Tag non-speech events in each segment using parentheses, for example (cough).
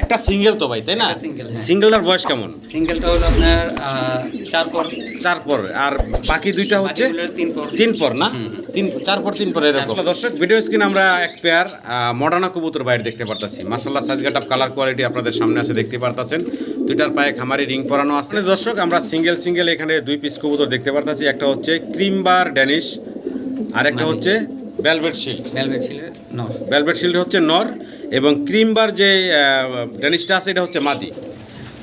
একটা সিঙ্গেল তো ভাই তাই না? single, হ্যাঁ। সিঙ্গেলটার বয়স কেমন? সিঙ্গেলটা হলো আপনার চার পর। চার পর আর বাকি দুইটা হচ্ছে তিন পর। তিন পর না? তিন চার পর তিন পর এরকম। দর্শক ভিডিও স্ক্রিন আমরা এক পেয়ার মডার্না কবুতর বাইরে দেখতে পারতাছি। মাসাল্লাহ সাইজ গাট কালার কোয়ালিটি আপনাদের সামনে আছে দেখতে পারতাছেন। দুইটার পায়ে খামারি রিং পরানো আছে। দর্শক আমরা সিঙ্গেল সিঙ্গেল এখানে দুই পিস কবুতর দেখতে পারতাছি। একটা হচ্ছে ক্রিমবার ড্যানিশ আর একটা হচ্ছে ভেলভেট শিল্ড ভেলভেট ছিল ন ভেলভেট শিল্ড হচ্ছে নর। এবং ক্রিমবার যে ড্যানিশটা আছে এটা হচ্ছে মাদি।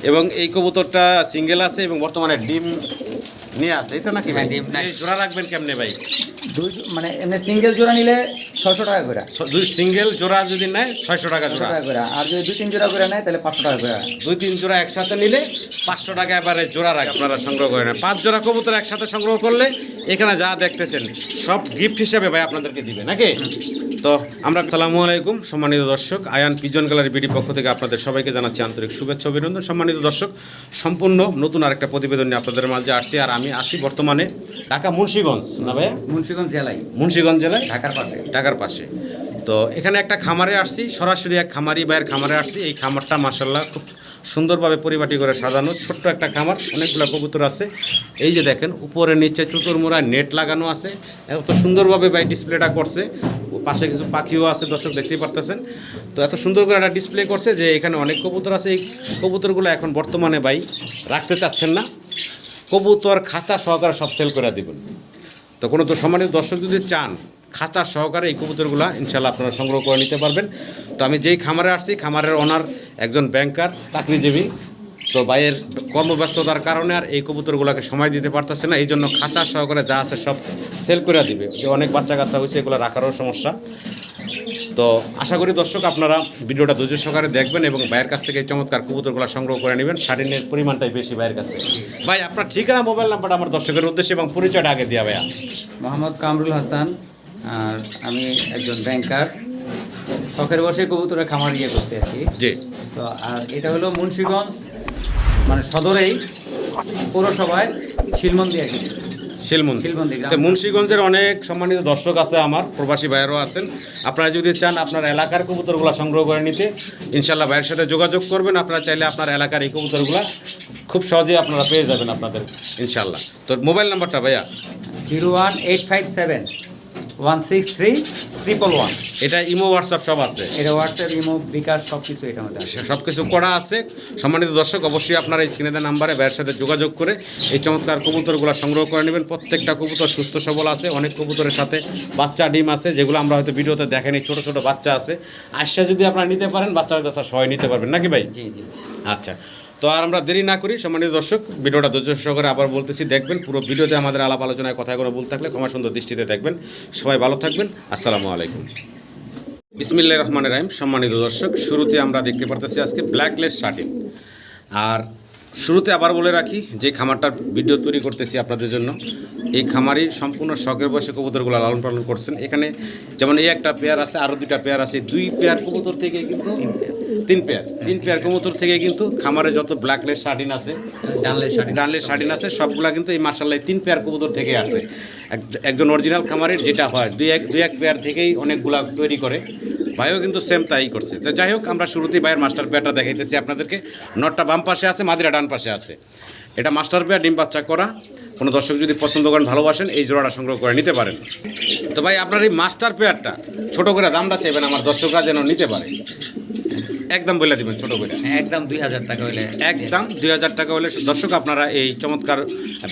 এবং এই কবুতরটা সিঙ্গেল আছে এবং বর্তমানে ডিম নিয়ে আছে। এটা নাকি ভাই? হ্যাঁ, ডিম জোড়া রাখবেন কেমনে ভাই? দুই মানে এমনি সিঙ্গেল জোড়া নিলে ছশো টাকা করে। দুই সিঙ্গেল জোড়া যদি নেয় ছয়শো টাকা জোড়া। করে। আর যদি দুই তিন জোড়া করে নেয় তাহলে পাঁচশো টাকা করে। দুই তিন জোড়া একসাথে নিলে পাঁচশো টাকা এবারে জোড়া রাখ আপনারা সংগ্রহ করে নেন। পাঁচ জোড়া কবুতর একসাথে সংগ্রহ করলে এখানে যা দেখতেছেন সব গিফট হিসেবে ভাই আপনাদেরকে দিবে নাকি? তো আমরা সালামু আলাইকুম সম্মানিত দর্শক। আয়ান পিজন গ্যালারি বিডি পক্ষ থেকে আপনাদের সবাইকে জানাচ্ছি আন্তরিক শুভেচ্ছা অভিনন্দন। সম্মানিত দর্শক সম্পূর্ণ নতুন আরেকটা প্রতিবেদন নিয়ে আপনাদের মাঝে আসছি। আর আমি আসি বর্তমানে ঢাকা মুন্সিগঞ্জ না ভাইয়া? মুন্সিগঞ্জ জেলায়। মুন্সিগঞ্জ জেলায়? ঢাকার পাশে। ঢাকার পাশে। তো এখানে একটা খামারে আসছি সরাসরি এক খামারি ভাইয়ের খামারে আসছি। এই খামারটা মাসাল্লাহ খুব সুন্দরভাবে পরিপাটি করে সাজানো। ছোট্ট একটা খামার অনেকগুলো কবুতর আছে। এই যে দেখেন উপরে নিচে চতুর্মুড়ায় নেট লাগানো আছে। এত সুন্দরভাবে ভাই ডিসপ্লেটা করছে। পাশে কিছু পাখিও আছে দর্শক দেখতেই পারতেছেন। তো এত সুন্দর করে একটা ডিসপ্লে করছে যে এখানে অনেক কবুতর আছে। এই কবুতরগুলো এখন বর্তমানে ভাই রাখতে চাচ্ছেন না। কবুতর খাঁচা সহকারে সব সেল করে দিবেন। তো কোনো তো সম্মানিত দর্শক যদি চান খাঁচা সহকারে এই কবুতরগুলো ইনশাল্লাহ আপনারা সংগ্রহ করে নিতে পারবেন। তো আমি যেই খামারে আসছি, খামারের ওনার একজন ব্যাংকার চাকরিজীবী। তো ভাইয়ের কর্মব্যস্ততার কারণে আর এই কবুতরগুলোকে সময় দিতে পারতেছে না এই জন্য খাঁচা সহকারে যা আছে সব সেল করে দিবে। যে অনেক বাচ্চা কাচ্চা হয়েছে, এগুলো রাখারও সমস্যা। তো আশা করি দর্শক আপনারা ভিডিওটা ধৈর্য সহকারে দেখবেন এবং ভাইয়ের কাছ থেকে এই চমৎকার কবুতরগুলো সংগ্রহ করে নেবেন। শাড়িনের পরিমাণটাই বেশি ভাইয়ের কাছে। ভাই আপনার ঠিকানা মোবাইল নাম্বারটা আমার দর্শকের উদ্দেশ্যে এবং পরিচয়টা আগে দেওয়া ভাইয়া। মোহাম্মদ কামরুল হাসান আর আমি একজন ব্যাংকার শখের বসে কবুতরের খামার ইয়ে করতে কি। জি। তো আর এটা হলো মুন্সীগঞ্জ মানে সদরেই পৌরসভায় শিলমন্দি আর কি শিলমন্দি শিলমন্দি গ্রাম। তো মুন্সিগঞ্জের অনেক সম্মানিত দর্শক আছে আমার প্রবাসী ভাইয়েরও আছেন। আপনারা যদি চান আপনার এলাকার কবুতরগুলো সংগ্রহ করে নিতে ইনশাল্লাহ ভাইয়ের সাথে যোগাযোগ করবেন। আপনারা চাইলে আপনার এলাকার এই কবুতরগুলো খুব সহজে আপনারা পেয়ে যাবেন আপনাদের ইনশাল্লাহ তো মোবাইল নাম্বারটা ভাইয়া? Zero one eight five seven one six three triple one imo imo WhatsApp সব আছে। এটা হোয়াটসঅ্যাপ ইমো বিকাশ সব কিছু এটার মধ্যে আছে। সব কিছু করা আছে। সম্মানিত দর্শক অবশ্যই আপনারা এই স্ক্রিনে নাম্বারে ভাইয়ের সাথে যোগাযোগ করে এই চমৎকার কবুতরগুলো সংগ্রহ করে নেবেন। প্রত্যেকটা কবুতর সুস্থ সবল আছে। অনেক কবুতরের সাথে বাচ্চা ডিম আছে যেগুলো আমরা হয়তো ভিডিওতে দেখেনি। ছোট ছোট বাচ্চা আছে। আসা যদি আপনারা নিতে পারেন বাচ্চার কাছে সবাই নিতে পারবেন। নাকি ভাই? জি জি। আচ্ছা। তো আর আমরা দেরি না করি, সম্মানিত দর্শক, ভিডিওটা ধৈর্য সহকারে আবার বলতেছি, দেখবেন পুরো ভিডিওতে আমাদের আলাপ আলোচনায় কথাগুলো বলতে থাকলে ক্ষমা সুন্দর দৃষ্টিতে দেখবেন। সবাই ভালো থাকবেন, আসসালামু আলাইকুম। বিসমিল্লা রহমান রাহিম, সম্মানিত দর্শক, শুরুতে আমরা দেখতে পারতেছি আজকে ব্ল্যাকলেস শার্টিন। আর শুরুতে আবার বলে রাখি, যে খামারটার ভিডিও তৈরি করতেছি আপনাদের জন্য, এই খামারই সম্পূর্ণ শখের বয়সে কবুতরগুলো লালন পালন করছেন। এখানে যেমন এই একটা পেয়ার আছে আরও দুইটা পেয়ার আছে দুই পেয়ার কবুতর থেকে কিন্তু তিন পেয়ার তিন পেয়ার কবুতর থেকে কিন্তু খামারে যত ব্ল্যাকলেস শার্টিন আছে ডানলে শাড়ি ডানলে শার্টিন আছে সবগুলা কিন্তু এই মার্শাল্লাহ তিন পেয়ার কবুতর থেকে আসে। এক- একজন অরিজিনাল খামারের যেটা হয় দুই এক দুই এক পেয়ার থেকেই অনেকগুলা তৈরি করে। ভাইও কিন্তু সেম তাই করছে। তো যাই হোক আমরা শুরুতেই ভাইয়ের মাস্টার পেয়ারটা দেখাইতেছি আপনাদেরকে। নটটা বাম পাশে আছে মাদিরা ডান পাশে আছে। এটা মাস্টার পেয়ার ডিম বাচ্চা করা। কোনো দর্শক যদি পছন্দ করেন ভালোবাসেন এই জোড়াটা সংগ্রহ করে নিতে পারেন। তো ভাই আপনার এই মাস্টার পেয়ারটা ছোট করে দামটা চাইবেন আমার দর্শকরা যেন নিতে পারে। একদম বলে দিবেন ছোট করে একদম দুই হাজার টাকা হইলে। একদম দুই হাজার টাকা হলে দর্শক আপনারা এই চমৎকার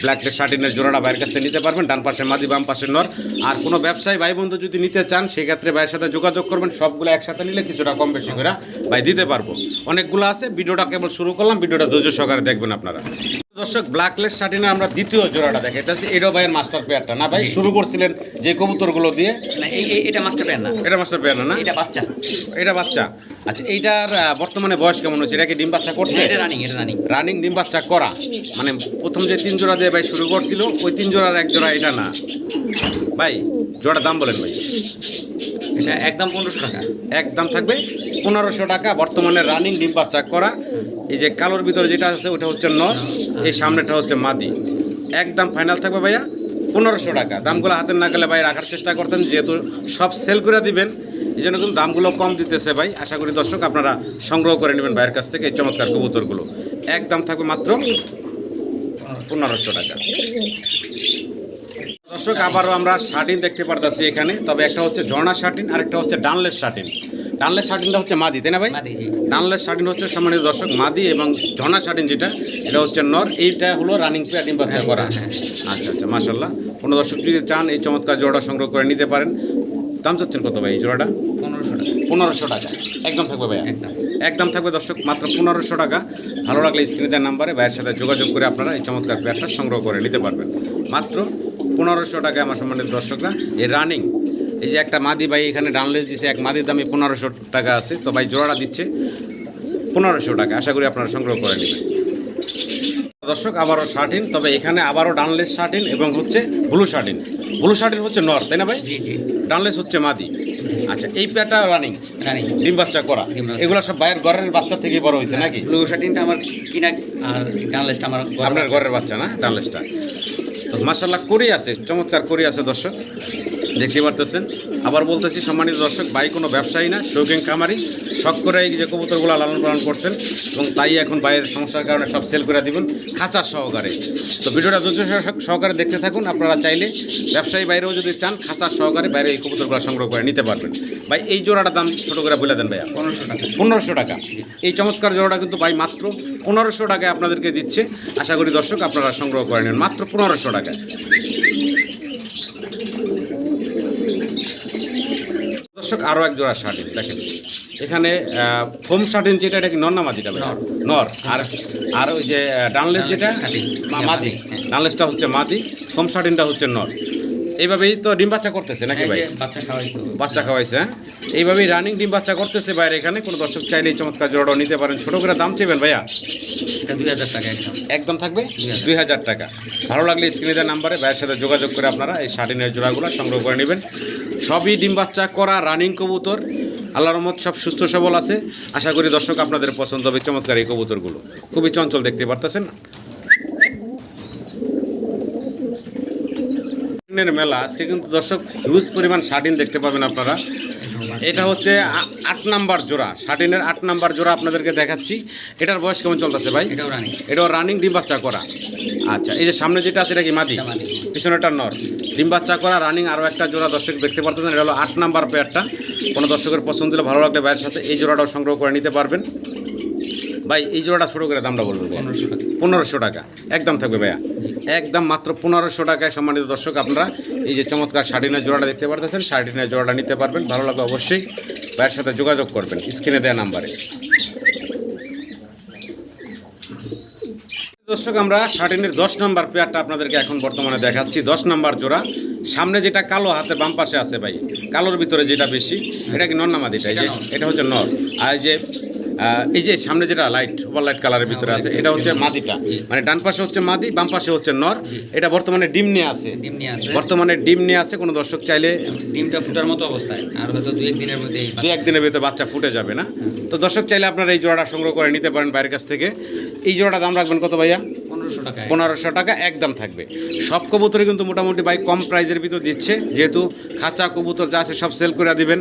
ব্ল্যাক শার্টিনের জোড়াটা ভাইয়ের কাছ থেকে নিতে পারবেন ডান পাশে মাদি বাম পাশে নর। আর কোনো ব্যবসায়ী ভাই বন্ধু যদি নিতে চান সেক্ষেত্রে ভাইয়ের সাথে যোগাযোগ করবেন সবগুলো একসাথে নিলে কিছুটা কম বেশি করে ভাই দিতে পারব। অনেকগুলো আছে ভিডিওটা কেবল শুরু করলাম ভিডিওটা ধৈর্য সহকারে দেখবেন আপনারা। দর্শক ব্ল্যাকলেস শার্টিনের আমরা দ্বিতীয় জোড়াটা দেখাইতেছি। এটাও ভাইয়ের মাস্টার পেয়ারটা না ভাই? শুরু করছিলেন যে কবুতরগুলো দিয়ে। এটা মাস্টার প্যান না। এটা মাস্টার পেয়ার না? এটা বাচ্চা। এটা বাচ্চা। আচ্ছা এইটার বর্তমানে বয়স কেমন হচ্ছে এটা কি ডিম বাচ্চা করছে? এটা রানিং এটা রানিং রানিং ডিম বাচ্চা করা। মানে প্রথম যে তিন জোড়া দিয়ে ভাই শুরু করছিল ওই তিন জোড়ার এক জোড়া এটা না। ভাই জোড়ার দাম বলেন ভাই। এটা একদম পনেরোশো টাকা। একদম থাকবে পনেরোশো টাকা। বর্তমানে রানিং ডিম বাচ্চা করা। এই যে কালোর ভিতরে যেটা আছে ওটা হচ্ছে নর এই সামনেটা হচ্ছে মাদি। একদম ফাইনাল থাকবে ভাইয়া পনেরোশো টাকা। দামগুলো হাতের না গেলে ভাই রাখার চেষ্টা করতেন যেহেতু সব সেল করে দিবেন। এই জন্য কিন্তু দামগুলো কম দিতেছে ভাই। আশা করি দর্শক আপনারা সংগ্রহ করে নেবেন ভাইয়ের কাছ থেকে এই চমৎকার কবুতরগুলো। একদম থাকবে মাত্র পনেরোশো টাকা। দর্শক আবারও আমরা শার্টিন দেখতে পারতাছি এখানে তবে একটা হচ্ছে ঝর্ণা শার্টিন আর একটা হচ্ছে ডানলেস শার্টিন। ডানলেস শার্টিনটা হচ্ছে মাদি তাই না ভাই? ডানলেস শার্টিন হচ্ছে সম্মানিত দর্শক মাদি এবং ঝর্ণা শার্টিন যেটা এটা হচ্ছে নর এইটা হলো রানিং ডিম বাচ্চা করা। হ্যাঁ। আচ্ছা আচ্ছা মাশাল্লাহ কোনো দর্শক যদি চান এই চমৎকার জোড়া সংগ্রহ করে নিতে পারেন। দাম চাচ্ছেন কত ভাই এই জোড়াটা? পনেরোশো টাকা। পনেরোশো টাকা। একদম থাকবে ভাইয়া। একদম। একদম থাকবে দর্শক মাত্র পনেরোশো টাকা। ভালো লাগলে স্ক্রিনে দেওয়ার নাম্বারে ভাইয়ের সাথে যোগাযোগ করে আপনারা এই চমৎকার পেয়ারটা সংগ্রহ করে নিতে পারবেন। মাত্র পনেরোশো টাকায় আমার সম্মানিত দর্শকরা এই রানিং এই যে একটা মাদি ভাই এখানে ডানলেস দিছে এক মাদির দামে পনেরোশো টাকা আছে। তো ভাই জোড়াটা দিচ্ছে পনেরোশো টাকা। আশা করি আপনারা সংগ্রহ করে নেবেন। দর্শক আবারও শার্টিন তবে এখানে আবারও ডানলেস শার্টিন এবং হচ্ছে ব্লু শার্টিন। ব্লু শার্টিন হচ্ছে নর তাই না ভাই? জি জি। ডানলেস হচ্ছে মাদি। আচ্ছা এই পেয়ারটা রানিং রানিং ডিম বাচ্চা করা। এগুলো সব বাইরের ঘরের বাচ্চা থেকে বড় হয়েছে নাকি? ব্লু শার্টিনটা আমার কিনা আর ডানলেসটা আমার আপনার। ঘরের বাচ্চা না ডানলেসটা? তো মাসাল্লাহ করি আছে চমৎকার করি আছে দর্শক। দেখতে পারতেছেন? আবার বলতেছি সম্মানিত দর্শক ভাই কোনো ব্যবসায়ী না শৌখিন খামারি শখ করে এই যে কবুতরগুলো লালন পালন করছেন এবং তাই এখন বাইরের সমস্যার কারণে সব সেল করে দিবেন খাঁচার সহকারে। তো ভিডিওটা ধৈর্য সহকারে দেখতে থাকুন আপনারা চাইলে ব্যবসায়ী বাইরেও যদি চান খাঁচার সহকারে বাইরে এই কবুতরগুলো সংগ্রহ করে নিতে পারবেন। ভাই এই জোড়াটার দাম ছোটো করে বলে দেন ভাইয়া। পনেরোশো টাকা। পনেরোশো টাকা। এই চমৎকার জোড়াটা কিন্তু ভাই মাত্র পনেরোশো টাকায় আপনাদেরকে দিচ্ছে। আশা করি দর্শক আপনারা সংগ্রহ করে নেন মাত্র পনেরোশো টাকায়। দর্শক আরও এক জোড়া শার্টিন দেখেন এখানে ফোম শার্টিন যেটা এটা কি নর না মাদিটা নর। আর আর ওই যে ডানলেস যেটা শার্টিন। মাদি হ্যাঁ। ডানলেসটা হচ্ছে মাদি ফোম শার্টিনটা হচ্ছে নর এইভাবেই তো ডিম বাচ্চা করতেছে নাকি ভাই? বাচ্চা খাওয়াইছে। হ্যাঁ? এইভাবেই রানিং ডিম বাচ্চা করতেছে বাইরে এখানে। কোনো দর্শক চাইলে এই চমৎকার জোড়াটাও নিতে পারেন। ছোটো করে দাম চেবেন ভাইয়া? দুই হাজার টাকা একদম থাকবে? 2000 দুই হাজার টাকা। ভালো লাগলে স্ক্রিনে নাম্বারে ভাইয়ের সাথে যোগাযোগ করে আপনারা এই শার্টিনের জোড়াগুলো সংগ্রহ করে নেবেন। সবই ডিম বাচ্চা করা রানিং কবুতর। আল্লাহর রহমত সব সুস্থ সবল আছে। আশা করি দর্শক আপনাদের পছন্দ হবে চমৎকার এই কবুতরগুলো। খুবই চঞ্চল দেখতে পারতেছেন। শার্টিনের মেলা আজকে কিন্তু দর্শক হিউজ পরিমাণ শার্টিন দেখতে পাবেন আপনারা। এটা হচ্ছে আট নাম্বার জোড়া শার্টিনের আট নাম্বার জোড়া আপনাদেরকে দেখাচ্ছি। এটার বয়স কেমন চলতেছে ভাই? এটাও রানি রানিং ডিম বাচ্চা করা। আচ্ছা এই যে সামনে যেটা আছে এটা কি মাদি। পিছনেটা নর। ডিম বাচ্চা করা রানিং আরও একটা জোড়া দর্শক দেখতে পারতেছেন। এটা হলো আট নাম্বার পেয়ারটা কোনো দর্শকের পছন্দ হলে ভালো লাগলে ভাইয়ের সাথে এই জোড়াটাও সংগ্রহ করে নিতে পারবেন। ভাই এই জোড়াটা ছোটো করে দামটা বলবেন পনেরোশো টাকা। একদম থাকবে ভাইয়া। একদম মাত্র পনেরোশো টাকায় সম্মানিত দর্শক আপনারা এই যে চমৎকার শাড়িনের জোড়াটা দেখতে পারতেছেন শাড়িনের জোড়াটা নিতে পারবেন। ভালো লাগলে অবশ্যই ভাইয়ের সাথে যোগাযোগ করবেন স্ক্রিনে দেওয়া নাম্বারে। দর্শক আমরা শার্টিনের দশ নম্বর পেয়ারটা আপনাদেরকে এখন বর্তমানে দেখাচ্ছি। দশ নম্বর জোড়া। সামনে যেটা কালো হাতে বাম পাশে আছে ভাই কালোর ভিতরে যেটা বেশি এটা কি নর না মাদিটা? এই যে এটা হচ্ছে নর। আর যে এই যে সামনে যেটা লাইট ওভার লাইট কালারের ভিতরে আছে এটা হচ্ছে মাদিটা। মানে ডান পাশে হচ্ছে মাদি বাম পাশে হচ্ছে নর। এটা বর্তমানে ডিম নিয়ে আছে। ডিম নিয়ে আসে বর্তমানে ডিম নিয়ে আছে কোনো দর্শক চাইলে ডিমটা ফুটার মতো অবস্থায় আর হয়তো দুই এক দিনের মধ্যে দু একদিনের ভিতরে বাচ্চা ফুটে যাবে না? তো দর্শক চাইলে আপনারা এই জোড়াটা সংগ্রহ করে নিতে পারেন বাইরের কাছ থেকে। এই জোড়াটা দাম রাখবেন কত ভাইয়া? পনেরোশো টাকা। একদম থাকবে। সব কবুতরই কিন্তু মোটামুটি ভাই কম প্রাইজের ভিতর দিচ্ছে। যেহেতু খাঁচা কবুতর যা আছে সব সেল করে দিবেন।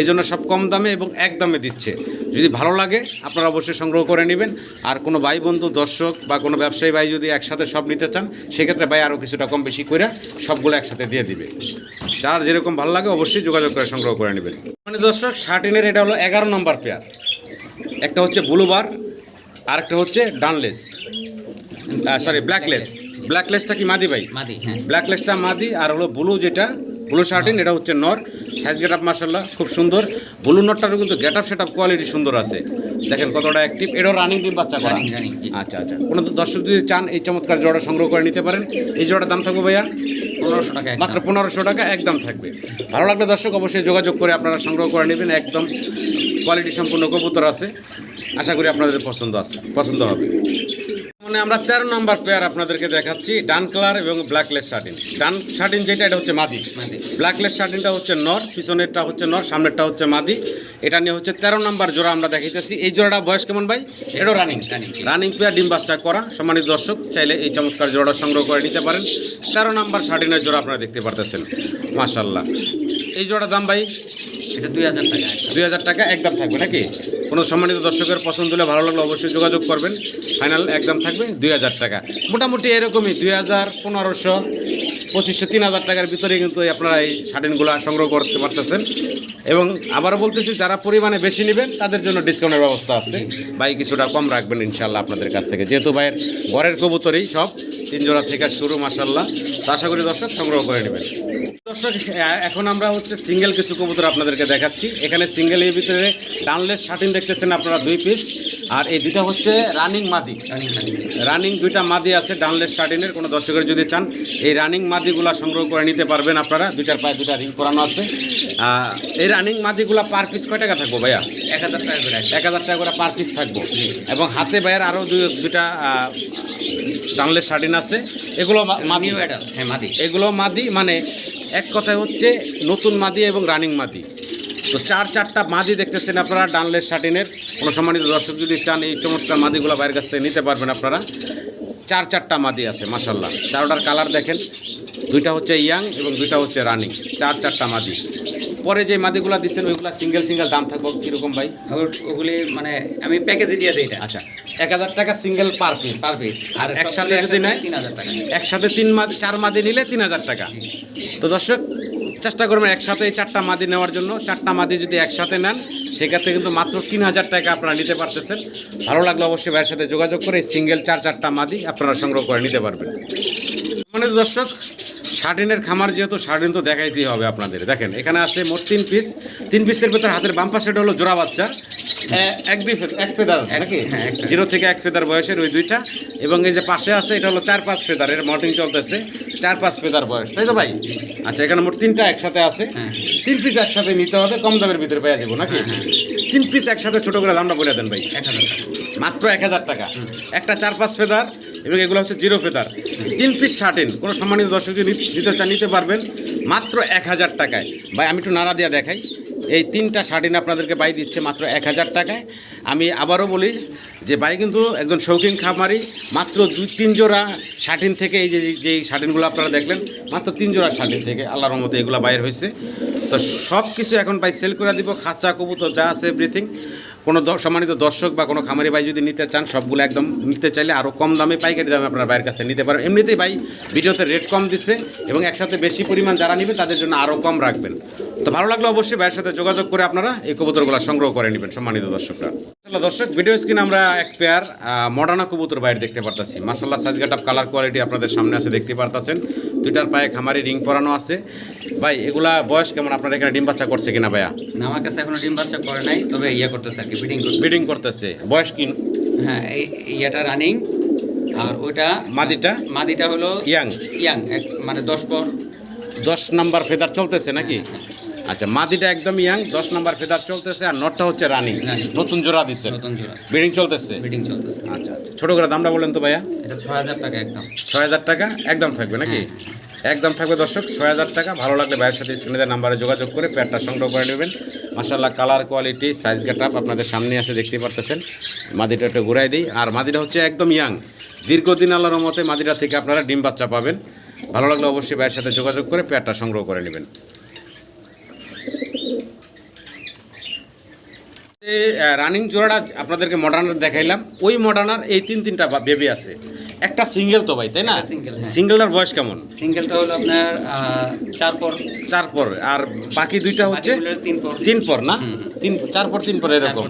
এই জন্য সব কম দামে এবং এক দামে দিচ্ছে। যদি ভালো লাগে, আপনারা অবশ্যই সংগ্রহ করে নেবেন। আর কোনো ভাই বন্ধু, দর্শক বা কোনো ব্যবসায়ী ভাই যদি একসাথে সব নিতে চান, সেক্ষেত্রে ভাই আরও কিছুটা কম বেশি করে সবগুলো একসাথে দিয়ে দিবে। যার যেরকম ভালো লাগে, অবশ্যই যোগাযোগ করে সংগ্রহ করে নেবেন। মানে দর্শক, শার্টিনের এটা হলো এগারো নম্বর পেয়ার একটা হচ্ছে ব্লুবার আর একটা হচ্ছে ডানলেস। সরি ব্ল্যাকলেস ব্ল্যাকলেসটা কি মাদি ভাই? মাদি হ্যাঁ। ব্ল্যাকলেসটা মাদি আর হলো ব্লু যেটা ব্লু শার্টিন এটা হচ্ছে নর। সাইজ গেট আপ মার্শাল্লাহ খুব সুন্দর। ব্লু নটটারও কিন্তু get up set up quality সুন্দর আছে। দেখেন কতটা অ্যাক্টিভ এটাও রানিং ডিম বাচ্চা করা। আচ্ছা আচ্ছা। কোনো দর্শক যদি চান এই চমৎকার জোড়া সংগ্রহ করে নিতে পারেন। এই জোড়ার দাম থাকবে ভাইয়া? পনেরোশো টাকা মাত্র পনেরোশো টাকা একদম থাকবে। ভালো লাগলে দর্শক অবশ্যই যোগাযোগ করে আপনারা সংগ্রহ করে নেবেন। একদম কোয়ালিটি সম্পূর্ণ কবুতর আছে। আশা করি আপনাদের পছন্দ আছে পছন্দ হবে। মানে আমরা তেরো নম্বর পেয়ার আপনাদেরকে দেখাচ্ছি ডান কালার এবং ব্ল্যাকলেস শার্টিন ডান শার্টিন যেটা এটা হচ্ছে মাদি। ব্ল্যাকলেস শার্টিনটা হচ্ছে নর পিছনেরটা হচ্ছে নর সামনেরটা হচ্ছে মাদি। এটা নিয়ে হচ্ছে তেরো নম্বর জোড়া আমরা দেখাইতেছি। এই জোড়াটা বয়স কেমন ভাই? এটাও রানিং রানিং পেয়ার ডিম বাচ্চা করা সম্মানিত দর্শক চাইলে এই চমৎকার জোড়াটা সংগ্রহ করে নিতে পারেন। তেরো নম্বর শার্টিনের জোড়া আপনারা দেখতে পারতেছেন মাশাল্লাহ এই জোড়ার দাম ভাই? এটা দুই হাজার টাকা। দুই হাজার টাকা একদম থাকবে নাকি? কোনো সম্মানিত দর্শকের পছন্দ হলে ভালো লাগলে অবশ্যই যোগাযোগ করবেন। ফাইনাল একদম থাকবে দুই হাজার টাকা। মোটামুটি এরকমই দুই হাজার পনেরোশো পঁচিশশো তিন হাজার টাকার ভিতরে কিন্তু আপনারা এই শার্টিনগুলো সংগ্রহ করতে পারতেছেন। এবং আবারও বলতেছি, যারা পরিমাণে বেশি নেবেন, তাদের জন্য ডিসকাউন্টের ব্যবস্থা আছে। ভাই, কিছুটা কম রাখবেন ইনশাল্লাহ আপনাদের কাছ থেকে। যেহেতু ভাইয়ের ঘরের কবুতরই সব, তিনজোড়া থেকে শুরু মাসাল্লাহ আশা করি দর্শক সংগ্রহ করে নেবেন। দর্শক এখন আমরা হচ্ছে সিঙ্গেল কিছু কবুতর আপনাদেরকে দেখাচ্ছি। এখানে সিঙ্গেল এর ভিতরে ডানলেস শার্টিন দেখতেছেন আপনারা, দুই পিস আর এই দুইটা হচ্ছে রানিং মাদি। রানিং দুইটা মাদি আছে ডানলেস শার্টিনের কোনো দর্শকের যদি চান, এই রানিং মাদিগুলা সংগ্রহ করে নিতে পারবেন আপনারা। দুইটার পায়ে দুইটা রিং করানো আছে। এই রানিং মাদিগুলা পার পিস কয় টাকা থাকব ভাইয়া? এক হাজার টাকা করে এক হাজার টাকা করে পার পিস থাকব। এবং হাতে ভাইয়ের আরও দুই দুটা ডানলেস শার্টিন আছে। এগুলো মাদি। হ্যাঁ মাদি। এগুলো মাদি মানে এক কথায় হচ্ছে নতুন মাদি এবং রানিং মাদি। তো চার চারটা মাদি দেখতেছেন আপনারা ডানলের শার্টিনের। কোনো সম্মানিত দর্শক যদি চান এই চমৎকার মাদিগুলো বাইরের কাছ থেকে নিতে পারবেন আপনারা। চার চারটা মাদি আছে মাসাল্লাহ চারোটার কালার দেখেন দুইটা হচ্ছে ইয়াং এবং দুইটা হচ্ছে রানিং চার চারটা মাদি। পরে যে মাদিগুলো দিচ্ছেন ওইগুলো সিঙ্গেল সিঙ্গেল দাম থাকব কীরকম ভাই? ওগুলি মানে আমি প্যাকেজে দিয়ে দিই আচ্ছা এক হাজার টাকা single per piece per piece আর একসাথে যদি নেয় তিন হাজার টাকা। একসাথে তিন মাদি চার মাদি নিলে তিন হাজার টাকা। তো দর্শক চেষ্টা করবেন একসাথে চারটা মাদি নেওয়ার জন্য। চারটা মাদি যদি একসাথে নেন, সেক্ষেত্রে কিন্তু মাত্র তিন হাজার টাকা আপনারা নিতে পারতেছেন। ভালো লাগলে অবশ্যই ভাইয়ের সাথে যোগাযোগ করে সিঙ্গেল চার চারটা মাদি আপনারা সংগ্রহ করে নিতে পারবেন। মানে দর্শক শার্টিনের খামার যেহেতু শার্টিন তো দেখাইতেই হবে আপনাদের। দেখেন এখানে আছে মোট তিন পিস তিন পিসের ভেতর হাতের বাম্পার সেট হলো জোড়া বাচ্চা। এক দুই এক ফেদার নাকি? হ্যাঁ। জিরো থেকে এক ফেদার বয়সের ওই দুইটা। এবং এই যে পাশে আছে এটা হলো চার পাঁচ ফেদার। এর মর্টিং চলতেছে চার পাঁচ ফেদার বয়স। তাই তো ভাই? আচ্ছা এখানে মোট তিনটা একসাথে আছে। হ্যাঁ। তিন পিস একসাথে নিতে হবে কম দামের ভিতরে পেয়ে যাব নাকি? তিন পিস একসাথে ছোটো করে দামটা বলে দেন ভাই। এক হাজার টাকা। মাত্র এক হাজার টাকা। একটা চার পাঁচ ফেদার এবং এগুলো হচ্ছে জিরো ফেদার তিন পিস শার্টিন কোনো সম্মানিত দর্শক যদি নিতে চান, নিতে পারবেন। মাত্র এক হাজার টাকায়। ভাই, আমি একটু নাড়া দিয়া দেখাই। এই তিনটা শার্টিন আপনাদেরকে বাই দিচ্ছে মাত্র এক হাজার টাকায়। আমি আবারও বলি যে বাই কিন্তু একজন শৌখিন খামারি, মাত্র দুই তিন জোড়া শার্টিন থেকে এই যে যে শার্টিনগুলো আপনারা দেখলেন, মাত্র তিন জোড়া শার্টিন থেকে আল্লাহর রহমতে এগুলো বাইর হয়েছে। তো সব কিছু এখন ভাই সেল করে দিব। খাঁচা, কবুতর যা আছে এভরিথিং কোনো সম্মানিত দর্শক বা কোনো খামারি ভাই যদি নিতে চান, সবগুলো একদম নিতে চাইলে আরও কম দামে পাইকারি দামে আপনার ভাইয়ের কাছে নিতে পারেন এমনিতেই ভাই ভিডিওতে রেট কম দিচ্ছে এবং একসাথে বেশি পরিমাণ যারা নেবে, তাদের জন্য আরও কম রাখবেন। তো ভালো লাগলে অবশ্যই ভাইয়ের সাথে যোগাযোগ করে আপনারা এই কবুতরগুলো সংগ্রহ করে নেবেন, সম্মানিত দর্শকরা। দর্শক ভিডিও স্ক্রিনে আমরা এক পেয়ার মডার্না কবুতর বাইরে দেখতে পারতাছি। মাসাল্লাহ সাইজ গাট কালার কোয়ালিটি আপনাদের সামনে আছে দেখতে পারতাছেন। দুইটার পায়ে খামারি রিং পরানো আছে। ভাই এগুলা বয়স কেমন? আপনার এখানে ডিম বাচ্চা করছে কিনা ভাইয়া? আমার কাছে এখনও ডিম বাচ্চা করে নাই তবে ইয়ে করতেছে আর কি বিডিং করতে ব্রিডিং করতেছে। বয়স কি? হ্যাঁ এই ইয়েটা রানিং আর ওইটা মাদিটা? মাদিটা হলো ইয়াং ইয়াং মানে দশ পর। দশ নাম্বার ফেদার চলতেছে নাকি? আচ্ছা মাদিটা একদম ইয়াং দশ নম্বর ফেদার চলতেছে আর নটটা হচ্ছে রানিং নতুন জোড়া দিচ্ছে নতুন জোড়া। ব্রিডিং চলতেছে? বিডিং চলতেছে। আচ্ছা আচ্ছা। ছোটো করে দামটা বলেন তো ভাইয়া। এটা ছয় হাজার টাকা একদম। ছয় হাজার টাকা? একদম থাকবে নাকি? একদম থাকবে দর্শক ছয় হাজার টাকা। ভালো লাগলে ভাইয়ের সাথে স্ক্রিনের নাম্বারে যোগাযোগ করে প্যাডটা সংগ্রহ করে নেবেন। মাসাল্লাহ colour quality size get up আপনাদের সামনে আসে দেখতে পারতেছেন। মাদিটা একটু ঘুরাই দিই। আর মাদিটা হচ্ছে একদম ইয়াং। দীর্ঘদিন আল্লাহর মতে মাদিটা থেকে আপনারা ডিম বাচ্চা পাবেন। ভালো লাগলে অবশ্যই ভাইয়ের সাথে যোগাযোগ করে প্যাডটা সংগ্রহ করে নেবেন। রানিং জোড়াটা আপনাদেরকে মডার্নার দেখাইলাম। ওই মডার্নার এই তিন তিনটা বেবি আছে। একটা সিঙ্গেল তো ভাই তাই না? single, হ্যাঁ। সিঙ্গেলটার বয়স কেমন? সিঙ্গেলটা হলো আপনার চার পর। চার পর আর বাকি দুইটা হচ্ছে? তিন পর। না? তিন চার পর তিন পর এরকম।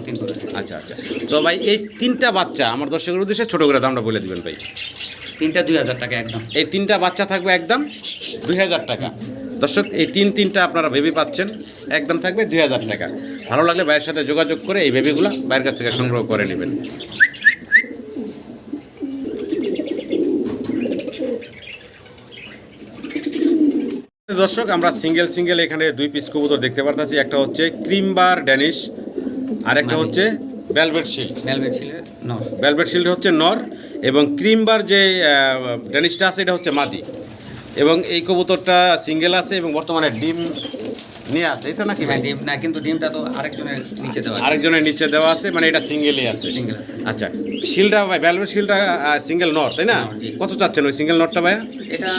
আচ্ছা আচ্ছা। তো ভাই এই তিনটা বাচ্চা আমার দর্শকের উদ্দেশ্যে ছোট করে দামটা বলে দিবেন ভাই। তিনটা দুই হাজার টাকা একদম। এই তিনটা বাচ্চা থাকবে একদম দুই হাজার টাকা। দর্শক এই তিন তিনটা আপনারা বেবি পাচ্ছেন একদম থাকবে দুই হাজার টাকা। ভালো লাগলে ভাইয়ের সাথে যোগাযোগ করে এই বেবিগুলো ভাইয়ের কাছ থেকে সংগ্রহ করে নেবেন। দর্শক আমরা সিঙ্গেল সিঙ্গেল এখানে দুই পিস কবুতর দেখতে পারতেছি। একটা হচ্ছে ক্রিমবার ড্যানিশ আর একটা হচ্ছে ভেলভেট শিল্ড ভেলভেট ছিল ন ভেলভেট শিল্ড হচ্ছে নর এবং ক্রিমবার যে ড্যানিশটা আছে এটা হচ্ছে মাদি। এবং এই কবুতরটা সিঙ্গেল আছে এবং বর্তমানে ডিম নিয়ে আসে এই তো নাকি ভাই? হ্যাঁ, ডিম না কিন্তু ডিমটা তো আরেকজনের নিচে দেওয়া। আরেকজনের নিচে দেওয়া আছে মানে এটা সিঙ্গেলই আছে। আচ্ছা শিলটা ভাই ভ্যালভেট শিলটা সিঙ্গেল নট তাই না? কত চাচ্ছেন ওই সিঙ্গেল নটটা ভাইয়া? এটা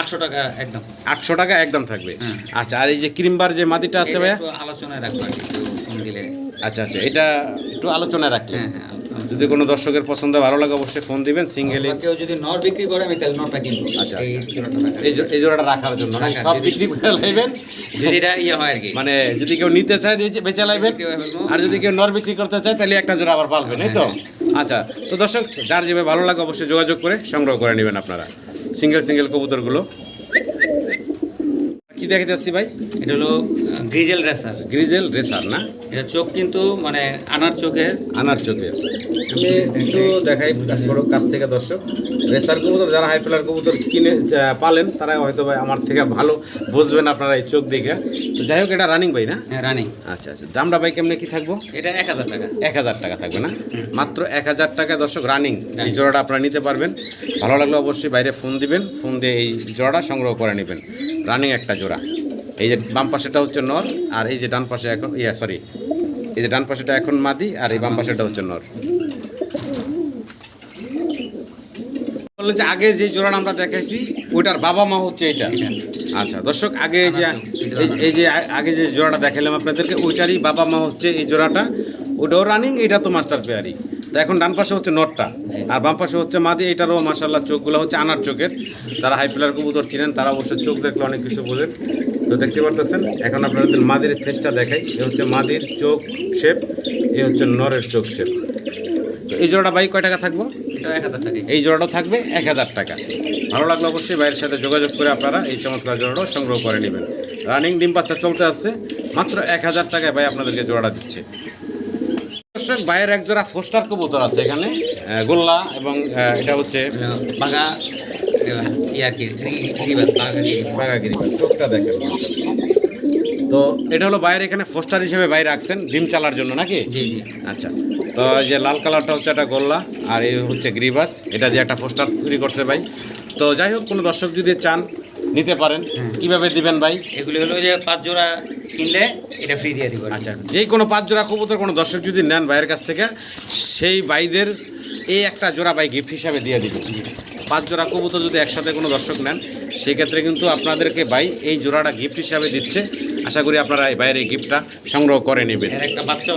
আটশো টাকা একদম। আটশো টাকা একদম থাকবে। আচ্ছা আর এই যে ক্রিমবার যে মাটিটা আছে ভাইয়া? আলোচনায় রাখব আচ্ছা আচ্ছা এটা একটু আলোচনায় রাখলে হ্যাঁ হ্যাঁ। যদি কোনো দর্শকের পছন্দ ভালো লাগে অবশ্যই ফোন দিবেন সিঙ্গেলি কেউ যদি নর বিক্রি করে আমি তাহলে নরটা কিনবো। আচ্ছা, এই আচ্ছা। জোড়াটা। এই জোড়াটা রাখার জন্য সব বিক্রি করে (laughs) লাইবেন। যদি এটা ইয়ে হয় আর কি। মানে যদি কেউ নিতে চায় বেচে লাইবেন। আর যদি কেউ নর বিক্রি করতে চায় তাহলে একটা জোড়া আবার পালবেন এই তো? আচ্ছা তো দর্শক যার যেভাবে ভালো লাগে অবশ্যই যোগাযোগ করে সংগ্রহ করে নেবেন আপনারা। সিঙ্গেল সিঙ্গেল কবুতরগুলো। কি দেখে যাচ্ছি ভাই? এটা হলো গ্রিজেল রেসার। গ্রিজেল রেসার না? এটা চোখ কিন্তু মানে আনার চোখের। আনার চোখে আমি একটু দেখাই কাছ থেকে দর্শক। রেসার কবুতর যারা হাই ফ্লার কবুতর কিনে পালেন তারা হয়তো ভাই আমার থেকে ভালো বুঝবেন আপনারা এই চোখ দেখে। তো যাই হোক এটা রানিং ভাই না? হ্যাঁ রানিং আচ্ছা আচ্ছা। দামটা ভাই কেমনে কি থাকব? এটা এক হাজার টাকা। এক হাজার টাকা থাকবে না? মাত্র এক হাজার টাকা দর্শক রানিং এই জোড়াটা আপনারা নিতে পারবেন। ভালো লাগলে অবশ্যই বাইরে ফোন দিবেন। ফোন দিয়ে এই জোড়াটা সংগ্রহ করে নেবেন। রানিং একটা জোড়া। এই যে বাম পাশেটা হচ্ছে নর আর এই যে ডান পাশে এখন ইয়া সরি এই যে ডান পাশেটা এখন মাদি আর এই বাম পাশেটা হচ্ছে নর। বললেন যে আগে যে জোড়াটা আমরা দেখাইছি ওইটার বাবা মা হচ্ছে এটা। আচ্ছা দর্শক আগে এই যে এই- যে আগে যে জোড়াটা দেখালাম আপনাদেরকে ওইটারই বাবা মা হচ্ছে এই জোড়াটা। ওটাও রানিং এটা তো মাস্টার পেয়ারি তো এখন ডান পাশে হচ্ছে নটটা। আর বাম পাশে হচ্ছে মাদি এটারও মাসাল্লাহ চোখগুলো হচ্ছে আনার চোখের। তারা হাই ফ্লার কবুতর চিনেন তারা অবশ্যই চোখ দেখলে অনেক কিছু বোঝেন। তো দেখতে পারতেছেন এখন আপনাদের মাদির ফেসটা দেখাই। এ হচ্ছে মাদির চোখ শেপ এ হচ্ছে নরের চোখ শেপ তো এই জোড়াটা বাইক কয় টাকা থাকব? এই জোড়াটা থাকবে এক হাজার টাকা। ভালো লাগলে অবশ্যই বাইরের সাথে যোগাযোগ করে আপনারা এই চমৎকার জোড়াটাও সংগ্রহ করে নেবেন। রানিং ডিম বাচ্চা চলতে আসছে মাত্র এক হাজার টাকায় ভাই আপনাদেরকে জোড়াটা দিচ্ছে। দর্শক বাইরের এক জোড়া ফোস্টার কবুতর আছে এখানে গোল্লা এবং এটা হচ্ছে বাঘা ই আর কি বাঘাগিরি চোখটা দেখেন। তো এটা হলো বাইরে এখানে ফোস্টার হিসেবে বাইরে রাখছেন ডিম চালার জন্য নাকি? জি জি। আচ্ছা। তো এই যে লাল কালারটা হচ্ছে একটা গোল্লা আর এই হচ্ছে গ্রিবাস এটা দিয়ে একটা পোস্টার তৈরি করছে ভাই। তো যাই হোক কোনো দর্শক যদি চান নিতে পারেন কীভাবে দিবেন ভাই? এগুলি হলো যে পাঁচ জোড়া কিনলে এটা ফ্রি দিয়ে দিব আচ্ছা যেই কোনো পাঁচ জোড়া কবুতর কোনো দর্শক যদি নেন ভাইয়ের কাছ থেকে সেই ভাইদের এই একটা জোড়া ভাই গিফট হিসাবে দিয়ে দিবেন পাঁচ জোড়া কবুতর যদি একসাথে কোনো দর্শক নেন সেক্ষেত্রে কিন্তু আপনাদেরকে ভাই এই জোড়াটা গিফট হিসাবে দিচ্ছে। আশা করি আপনারা এই বাইরের গিফটটা সংগ্রহ করে নেবেন। একটা বাচ্চা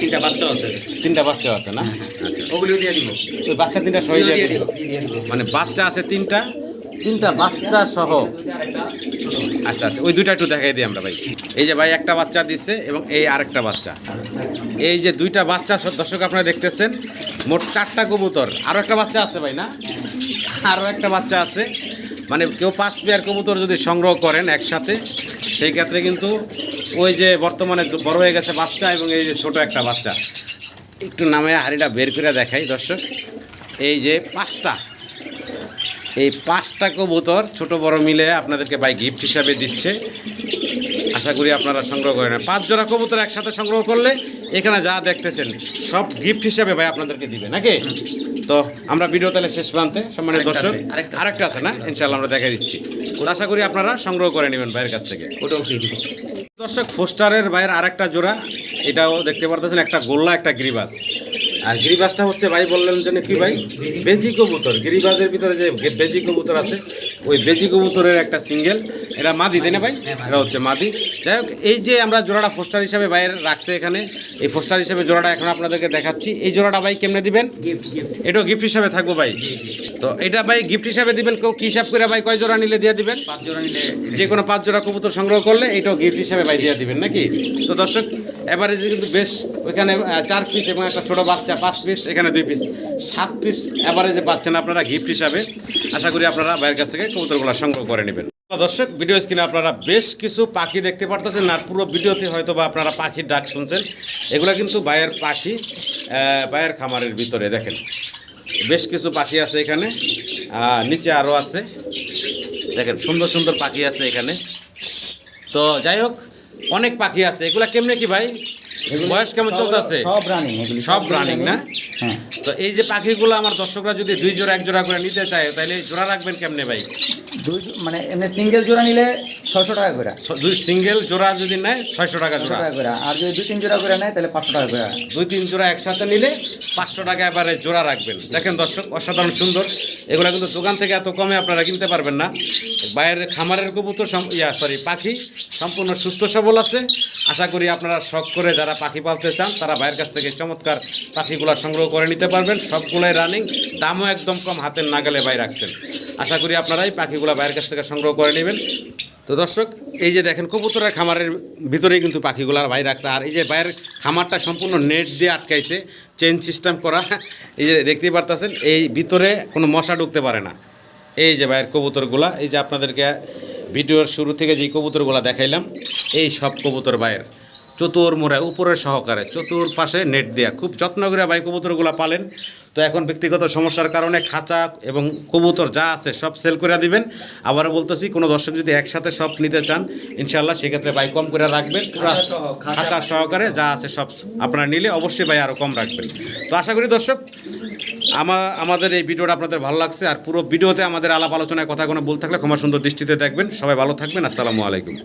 তিনটা বাচ্চা আছে। তিনটা বাচ্চা আছে না? আচ্ছা দিয়ে দিব। ওই বাচ্চা তিনটা সহি দিয়ে দিব। মানে বাচ্চা আছে তিনটা? তিনটা বাচ্চা সহ। আচ্ছা আচ্ছা ওই দুইটা একটু দেখাই দিই আমরা ভাই। এই যে ভাই একটা বাচ্চা দিচ্ছে এবং এই আরেকটা বাচ্চা। এই যে দুইটা বাচ্চা দর্শক আপনারা দেখতেছেন মোট চারটা কবুতর। আরও একটা বাচ্চা আছে ভাই না? আরও একটা বাচ্চা আছে। মানে কেউ পাঁচ পেয়ার কবুতর যদি সংগ্রহ করেন একসাথে সেই ক্ষেত্রে কিন্তু ওই যে বর্তমানে বড় হয়ে গেছে বাচ্চা এবং এই যে ছোট একটা বাচ্চা। একটু নামে হাড়িটা বের করে দেখাই, দর্শক। এই যে পাঁচটা। এই পাঁচটা কবুতর ছোট বড় মিলে আপনাদেরকে বাই গিফট হিসাবে দিচ্ছে। আশা করি আপনারা সংগ্রহ করেন। পাঁচ জোড়া কবুতর একসাথে সংগ্রহ করলে এখানে যা দেখতেছেন সব গিফট হিসাবে ভাই আপনাদেরকে দিবে নাকি? তো আমরা ভিডিও তাহলে শেষ প্রান্তে সম্মানিত আরেকটা দর্শক আরেকটা আছে। না? ইনশাল্লাহ আমরা দেখা দিচ্ছি। আশা করি আপনারা সংগ্রহ করে নেবেন ভাইয়ের কাছ থেকে। ওটাও দর্শক ফোস্টারের বাইরের আরেকটা জোড়া এটাও দেখতে পারতেছেন একটা গোল্লা একটা গিরিবাস আর গিরিবাসটা হচ্ছে ভাই বললেন যে কি ভাই বেজি কবুতর গিরিবাসের ভিতরে যে বেজি কবুতর আছে ওই বেজি কবুতরের একটা সিঙ্গেল এটা মাদি তাই না ভাই? এটা হচ্ছে মাদি। যাই হোক এই যে আমরা জোড়াটা ফোস্টার হিসাবে বাইরে রাখছে এখানে এই ফোস্টার হিসাবে জোড়াটা এখন আপনাদেরকে দেখাচ্ছি। এই জোড়াটা ভাই কেমনে দিবেন? এটাও গিফট হিসাবে থাকব ভাই। তো এটা ভাই গিফট হিসাবে দিবেন কেউ কি হিসাব করে ভাই কয় জোড়া নিলে দিয়ে দিবেন? পাঁচ জোড়া নিলে যে কোনো পাঁচ জোড়া কবুতর সংগ্রহ করলে এটাও গিফট হিসাবে ভাই দিয়ে দিবেন নাকি? তো দর্শক এভারেজে কিন্তু বেশ ওইখানে চার পিস এবং একটা ছোটো বাচ্চা পাঁচ পিস এখানে দুই পিস সাত পিস অ্যাভারেজে পাচ্ছেন আপনারা গিফট হিসাবে। আশা করি আপনারা বাইরের কাছ থেকে কবুতরগুলো সংগ্রহ করে নেবেন। দর্শক ভিডিও স্ক্রিনে আপনারা বেশ কিছু পাখি দেখতে পারতেছেন আর পুরো ভিডিওতে হয়তো বা আপনারা পাখির ডাক শুনছেন। এগুলো কিন্তু বাইয়ের পাখি আহ, বাইয়ের খামারের ভিতরে দেখেন। বেশ কিছু পাখি আছে এখানে নিচে আরও আছে। দেখেন সুন্দর সুন্দর পাখি আছে এখানে। তো যাই হোক অনেক পাখি আছে। এগুলা কেমনে কি ভাই? বয়স কেমন চলতেছে? সব রানিং এগুলি সব রানিং না? হ্যাঁ। তো এই যে পাখিগুলো আমার দর্শকরা যদি দুই জোড়া এক জোড়া করে নিতে চায় তাহলে জোড়া রাখবেন কেমনে ভাই? দুই মানে এমনি সিঙ্গেল জোড়া নিলে ছশো টাকা করে। দুই সিঙ্গেল জোড়া যদি নেয় ছয়শো টাকা জোড়া। করে। আর যদি দুই তিন জোড়া করে নেয় তাহলে পাঁচশো টাকা করে। দুই তিন জোড়া একসাথে নিলে পাঁচশো টাকা এবারে জোড়া রাখবেন। দেখেন দর্শক অসাধারণ সুন্দর। এগুলো কিন্তু দোকান থেকে এত কমে আপনারা কিনতে পারবেন না। বাইরের খামারের কবুতর ইয়া সরি পাখি সম্পূর্ণ সুস্থ সবল আছে। আশা করি আপনারা শখ করে যারা পাখি পালতে চান তারা বাইরের কাছ থেকে চমৎকার পাখিগুলো সংগ্রহ করে নিতে পারবেন। সবগুলোই রানিং দামও একদম কম হাতের নাগালে বাইরে রাখছেন। আশা করি আপনারাই পাখিগুলো বাইরের কাছ থেকে সংগ্রহ করে নেবেন। তো দর্শক, এই যে দেখেন কবুতরের খামারের ভিতরেই কিন্তু পাখিগুলার ভাই রাখছে। আর এই যে বাইরের খামারটা সম্পূর্ণ নেট দিয়ে আটকাইছে চেন সিস্টেম করা। এই যে দেখতেই পারতেছেন, এই ভিতরে কোনো মশা ঢুকতে পারে না। এই যে বাইরের কবুতরগুলা, এই যে আপনাদেরকে ভিডিওর শুরু থেকে যেই কবুতরগুলা দেখাইলাম, এই সব কবুতর বাইরের চতুর মোড়ায় উপরের সহকারে চতুর পাশে নেট দেয়া খুব যত্ন করে ভাই কবুতরগুলা পালেন। তো এখন ব্যক্তিগত সমস্যার কারণে খাঁচা এবং কবুতর যা আছে সব সেল করে দিবেন। আবারও বলতেছি কোনো দর্শক যদি একসাথে সব নিতে চান ইনশাল্লাহ সেক্ষেত্রে ভাই কম করে রাখবেন। খাঁচা সহ, খাঁচা- খাঁচা সহকারে যা আছে সব আপনারা নিলে অবশ্যই ভাই আরও কম রাখবেন। তো আশা করি দর্শক আমা আমাদের এই ভিডিওটা আপনাদের ভালো লাগছে আর পুরো ভিডিওতে আমাদের আলাপ আলোচনায় কথা কোনো ভুল থাকলে ক্ষমা সুন্দর দৃষ্টিতে দেখবেন। সবাই ভালো থাকবেন আসসালামু আলাইকুম।